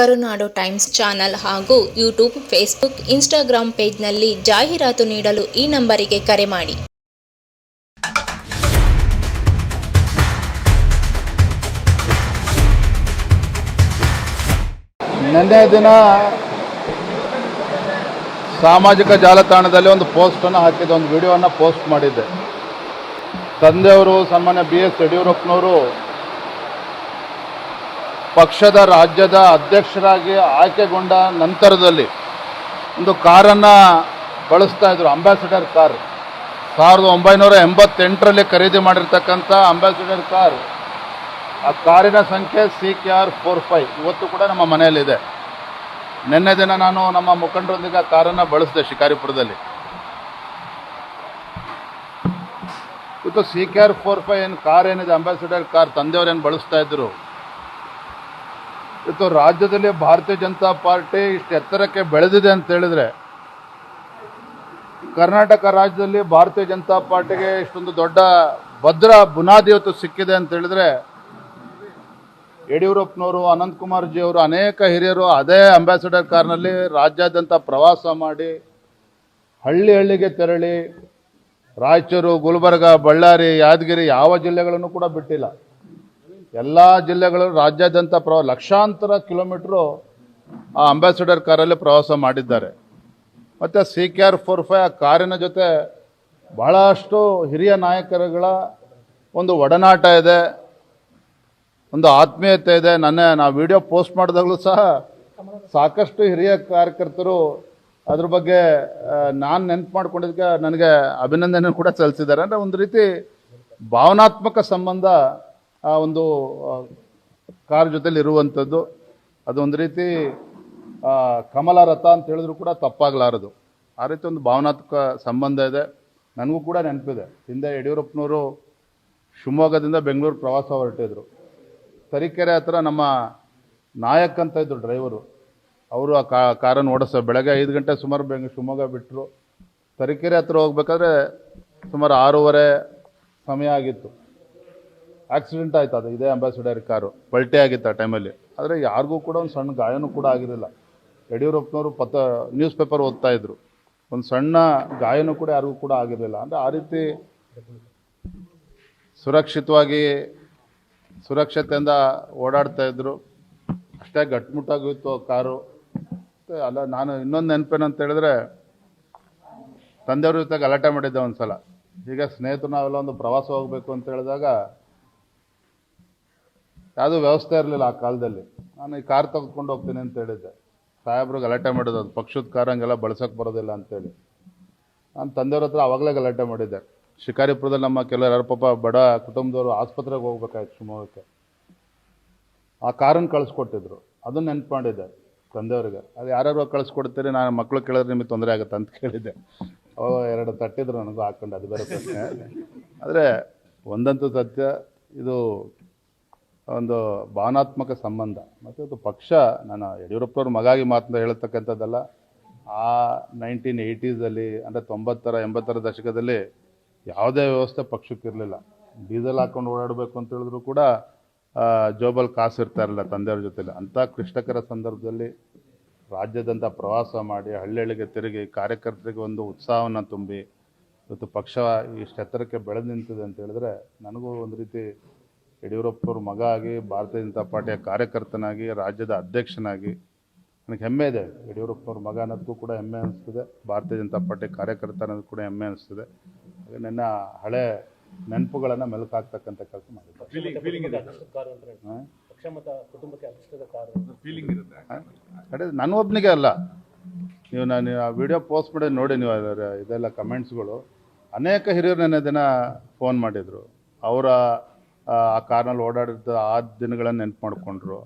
ಕರುನಾಡು times channel ಹಾಗೂ YouTube, Facebook Instagram ಪೇಜ್ನಲ್ಲಿ ಜಾಹೀರಾತು ನೀಡಲು ಈ ನಂಬರಿಗೆ ಕರೆ ಮಾಡಿ. ನಿನ್ನೆ ದಿನ ಸಾಮಾಜಿಕ ಜಾಲತಾಣದಲ್ಲಿ ಒಂದು ಪೋಸ್ಟನ್ನು ಹಾಕಿದ್ದೆ, ಒಂದು ವಿಡಿಯೋವನ್ನು ಪೋಸ್ಟ್ ಮಾಡಿದ್ದೆ. ತಂದೆಯವರು, ಸನ್ಮಾನ್ಯ ಬಿ ಎಸ್ ಯಡಿಯೂರಪ್ಪನವರು ಪಕ್ಷದ ರಾಜ್ಯದ ಅಧ್ಯಕ್ಷರಾಗಿ ಆಯ್ಕೆಗೊಂಡ ನಂತರದಲ್ಲಿ ಒಂದು ಕಾರನ್ನು ಬಳಸ್ತಾ ಇದ್ರು, ಅಂಬಾಸಿಡರ್ ಕಾರ್. ಸಾವಿರದ ಒಂಬೈನೂರ ಎಂಬತ್ತೆಂಟರಲ್ಲಿ ಖರೀದಿ ಮಾಡಿರ್ತಕ್ಕಂಥ ಅಂಬಾಸಿಡರ್ ಕಾರ್. ಆ ಕಾರಿನ ಸಂಖ್ಯೆ C K R four five. ಇವತ್ತು ಕೂಡ ನಮ್ಮ ಮನೆಯಲ್ಲಿದೆ. ನಿನ್ನೆ ದಿನ ನಾನು ನಮ್ಮ ಮುಖಂಡರೊಂದಿಗೆ ಆ ಕಾರನ್ನು ಬಳಸಿದೆ ಶಿಕಾರಿಪುರದಲ್ಲಿ. ಇವತ್ತು C K R four five ಏನು ಕಾರ್ ಏನಿದೆ, ಅಂಬಾಸಿಡರ್ ಕಾರ್ ತಂದೆಯವ್ರು ಬಳಸ್ತಾ ಇದ್ರು? ಇವತ್ತು ರಾಜ್ಯದಲ್ಲಿ ಭಾರತೀಯ ಜನತಾ ಪಾರ್ಟಿ ಇಷ್ಟು ಎತ್ತರಕ್ಕೆ ಬೆಳೆದಿದೆ ಅಂತ ಹೇಳಿದ್ರೆ, ಕರ್ನಾಟಕ ರಾಜ್ಯದಲ್ಲಿ ಭಾರತೀಯ ಜನತಾ ಪಾರ್ಟಿಗೆ ಇಷ್ಟೊಂದು ದೊಡ್ಡ ಭದ್ರ ಬುನಾದಿ ಇವತ್ತು ಸಿಕ್ಕಿದೆ ಅಂತ ಹೇಳಿದ್ರೆ, ಯಡಿಯೂರಪ್ಪನವರು, ಅನಂತಕುಮಾರ್ ಜಿ ಅವರು, ಅನೇಕ ಹಿರಿಯರು ಅದೇ ಅಂಬಾಸಿಡರ್ ಕಾರ್ನಲ್ಲಿ ರಾಜ್ಯಾದ್ಯಂತ ಪ್ರವಾಸ ಮಾಡಿ, ಹಳ್ಳಿ ಹಳ್ಳಿಗೆ ತೆರಳಿ, ರಾಯಚೂರು, ಗುಲ್ಬರ್ಗ, ಬಳ್ಳಾರಿ, ಯಾದಗಿರಿ, ಯಾವ ಜಿಲ್ಲೆಗಳನ್ನು ಕೂಡ ಬಿಟ್ಟಿಲ್ಲ. ಎಲ್ಲ ಜಿಲ್ಲೆಗಳು ರಾಜ್ಯಾದ್ಯಂತ ಪ್ರವಾ, ಲಕ್ಷಾಂತರ ಕಿಲೋಮೀಟ್ರು ಆ ಅಂಬಾಸಿಡರ್ ಕಾರಲ್ಲಿ ಪ್ರವಾಸ ಮಾಡಿದ್ದಾರೆ. ಮತ್ತು C K R four five ಆ ಕಾರಿನ ಜೊತೆ ಬಹಳಷ್ಟು ಹಿರಿಯ ನಾಯಕರುಗಳ ಒಂದು ಒಡನಾಟ ಇದೆ, ಒಂದು ಆತ್ಮೀಯತೆ ಇದೆ. ನನ್ನ ನಾವು ವಿಡಿಯೋ ಪೋಸ್ಟ್ ಮಾಡಿದಾಗಲೂ ಸಹ ಸಾಕಷ್ಟು ಹಿರಿಯ ಕಾರ್ಯಕರ್ತರು ಅದ್ರ ಬಗ್ಗೆ ನಾನು ನೆನ್ಪು ಮಾಡ್ಕೊಂಡಿದ್ದಕ್ಕೆ ನನಗೆ ಅಭಿನಂದನೆ ಕೂಡ ಸಲ್ಲಿಸಿದ್ದಾರೆ. ಅಂದರೆ ಒಂದು ರೀತಿ ಭಾವನಾತ್ಮಕ ಸಂಬಂಧ ಆ ಒಂದು ಕಾರ್ ಜೊತೆಲಿ ಇರುವಂಥದ್ದು ಅದೊಂದು ರೀತಿ ಕಮಲ ರಥ ಅಂತ ಹೇಳಿದ್ರು ಕೂಡ ತಪ್ಪಾಗಲಾರದು. ಆ ರೀತಿ ಒಂದು ಭಾವನಾತ್ಮಕ ಸಂಬಂಧ ಇದೆ. ನನಗೂ ಕೂಡ ನೆನಪಿದೆ. ಹಿಂದೆ ಯಡಿಯೂರಪ್ಪನವರು ಶಿವಮೊಗ್ಗದಿಂದ ಬೆಂಗಳೂರು ಪ್ರವಾಸ ಹೊರಟಿದ್ರು. ತರೀಕೆರೆ ಹತ್ರ ನಮ್ಮ ನಾಯಕ್ ಅಂತ ಇದ್ರು ಡ್ರೈವರು. ಅವರು ಆ ಕಾ, ಕಾರನ್ನು ಓಡಿಸೋ, ಬೆಳಗ್ಗೆ ಐದು ಗಂಟೆ ಸುಮಾರು ಬೆಂಗ್, ಶಿವಮೊಗ್ಗ ಬಿಟ್ಟರು ತರೀಕೆರೆ ಹತ್ರ ಹೋಗ್ಬೇಕಾದ್ರೆ ಸುಮಾರು ಆರೂವರೆ ಸಮಯ ಆಗಿತ್ತು. ಆಕ್ಸಿಡೆಂಟ್ ಆಯ್ತು, ಅದು ಇದೇ ಅಂಬಾಸಿಡರ್ ಕಾರು, ಪಲ್ಟಿ ಆಗಿತ್ತು ಆ ಟೈಮಲ್ಲಿ ಆದರೆ ಯಾರಿಗೂ ಕೂಡ ಒಂದು ಸಣ್ಣ ಗಾಯನೂ ಕೂಡ ಆಗಿರಲಿಲ್ಲ. ಯಡಿಯೂರಪ್ಪನವರು ಪತ್ರ ನ್ಯೂಸ್ ಪೇಪರ್ ಓದ್ತಾ ಇದ್ರು. ಒಂದು ಸಣ್ಣ ಗಾಯನೂ ಕೂಡ ಯಾರಿಗೂ ಕೂಡ ಆಗಿರಲಿಲ್ಲ. ಅಂದರೆ ಆ ರೀತಿ ಸುರಕ್ಷಿತವಾಗಿ, ಸುರಕ್ಷತೆಯಿಂದ ಓಡಾಡ್ತಾ ಇದ್ರು. ಅಷ್ಟೇ ಗಟ್ಮುಟ್ಟಾಗಿತ್ತು ಕಾರು. ಅಲ್ಲ, ನಾನು ಇನ್ನೊಂದು ನೆನಪೇನಂತ ಹೇಳಿದ್ರೆ, ತಂದೆಯವ್ರ ಜೊತೆ ಗಲಾಟೆ ಮಾಡಿದ್ದೆ ಒಂದ್ಸಲ. ಈಗ ಸ್ನೇಹಿತರು ನಾವೆಲ್ಲ ಒಂದು ಪ್ರವಾಸ ಹೋಗಬೇಕು ಅಂತ ಹೇಳಿದಾಗ ಯಾವುದೂ ವ್ಯವಸ್ಥೆ ಇರಲಿಲ್ಲ ಆ ಕಾಲದಲ್ಲಿ. ನಾನು ಈ ಕಾರ್ ತೆಗೆದುಕೊಂಡು ಹೋಗ್ತೀನಿ ಅಂತ ಹೇಳಿದ್ದೆ. ಸಾಹೇಬ್ರಿಗೆ ಗಲಾಟೆ ಮಾಡಿದ್ದು ಅದು ಪಕ್ಷದ ಕಾರ್ ಹಂಗೆಲ್ಲ ಬಳಸೋಕೆ ಬರೋದಿಲ್ಲ ಅಂತೇಳಿ. ನಾನು ತಂದೆಯವ್ರ ಹತ್ರ ಆವಾಗಲೇ ಗಲಾಟೆ ಮಾಡಿದ್ದೆ. ಶಿಕಾರಿಪುರದಲ್ಲಿ ನಮ್ಮ ಕೆಲವರು ಯಾರು ಪಾಪ ಬಡ ಕುಟುಂಬದವರು ಆಸ್ಪತ್ರೆಗೆ ಹೋಗ್ಬೇಕಾಯ್ತು ಶಿವಮೊಗ್ಗಕ್ಕೆ. ಆ ಕಾರನ್ನು ಕಳಿಸ್ಕೊಟ್ಟಿದ್ರು. ಅದನ್ನು ನೆನ್ಪು ಮಾಡಿದ್ದೆ ತಂದೆಯವ್ರಿಗೆ. ಅದು ಯಾರ್ಯಾರು ಕಳಿಸ್ಕೊಡ್ತೀರಿ, ನಾನು ಮಕ್ಕಳು ಕೇಳಿದ್ರೆ ನಿಮಗೆ ತೊಂದರೆ ಆಗುತ್ತೆ ಅಂತ ಕೇಳಿದ್ದೆ. ಅವ ಎರಡು ತಟ್ಟಿದ್ರು ನನಗೂ ಹಾಕೊಂಡು, ಅದು ಬೇರೆ ಪ್ರಶ್ನೆ. ಆದರೆ ಒಂದಂತೂ ಸತ್ಯ, ಇದು ಒಂದು ಭಾವನಾತ್ಮಕ ಸಂಬಂಧ. ಮತ್ತು ಅದು ಪಕ್ಷ ನಾನು ಯಡಿಯೂರಪ್ಪನವ್ರ ಮಗಾಗಿ ಮಾತ್ರ ಹೇಳ್ತಕ್ಕಂಥದ್ದಲ್ಲ. ಆ ನೈನ್ಟೀನ್ ಏಯ್ಟೀಸಲ್ಲಿ, ಅಂದರೆ ತೊಂಬತ್ತರ, ಎಂಬತ್ತರ ದಶಕದಲ್ಲಿ ಯಾವುದೇ ವ್ಯವಸ್ಥೆ ಪಕ್ಷಕ್ಕಿರಲಿಲ್ಲ ಡೀಸೆಲ್ ಹಾಕೊಂಡು ಓಡಾಡಬೇಕು ಅಂತ ಹೇಳಿದ್ರು ಕೂಡ ಜೋಬಲ್ ಕಾಸು ಇರ್ತಾ ಇರಲಿಲ್ಲ ತಂದೆಯವ್ರ ಜೊತೆಲಿ. ಅಂಥ ಕ್ಲಿಷ್ಟಕರ ಸಂದರ್ಭದಲ್ಲಿ ರಾಜ್ಯದಂಥ ಪ್ರವಾಸ ಮಾಡಿ ಹಳ್ಳಿಗೆ ತಿರುಗಿ, ಕಾರ್ಯಕರ್ತರಿಗೆ ಒಂದು ಉತ್ಸಾಹವನ್ನು ತುಂಬಿ, ಇವತ್ತು ಪಕ್ಷ ಇಷ್ಟು ಎತ್ತರಕ್ಕೆ ಬೆಳೆದು ನಿಂತಿದೆ ಅಂತ ಹೇಳಿದ್ರೆ, ನನಗೂ ಒಂದು ರೀತಿ ಯಡಿಯೂರಪ್ಪನವ್ರ ಮಗ ಆಗಿ ಭಾರತೀಯ ಜನತಾ ಪಾರ್ಟಿಯ ಕಾರ್ಯಕರ್ತನಾಗಿ ರಾಜ್ಯದ ಅಧ್ಯಕ್ಷನಾಗಿ. ನನಗೆ ಹೆಮ್ಮೆ ಇದೆ ಯಡಿಯೂರಪ್ಪನವ್ರ ಮಗ ಅನ್ನೋದಕ್ಕೂ ಕೂಡ ಹೆಮ್ಮೆ ಅನಿಸ್ತಿದೆ. ಭಾರತೀಯ ಜನತಾ ಪಾರ್ಟಿ ಕಾರ್ಯಕರ್ತ ಅನ್ನೋದು ಕೂಡ ಹೆಮ್ಮೆ ಅನಿಸ್ತಿದೆ. ಹಾಗೆ ನನ್ನ ಹಳೆ ನೆನಪುಗಳನ್ನು ಮೆಲುಕು ಹಾಕ್ತಕ್ಕಂಥ ಕೆಲಸ ಮಾಡಿದ್ದಾರೆ. ನನ್ನ ಒಬ್ಬನಿಗೆ ಅಲ್ಲ. ನೀವು ನಾನು ಆ ವಿಡಿಯೋ ಪೋಸ್ಟ್ ಮಾಡಿ ನೋಡಿ ನೀವು ಅದರ ಇದೆಲ್ಲ ಕಮೆಂಟ್ಸ್ಗಳು ಅನೇಕ ಹಿರಿಯರು ನನ್ನ ದಿನ ಫೋನ್ ಮಾಡಿದರು. ಅವರ ಆ ಕಾರ್ನಲ್ಲಿ ಓಡಾಡಿದ ಆ ದಿನಗಳನ್ನು ನೆನಪು ಮಾಡಿಕೊಂಡ್ರು.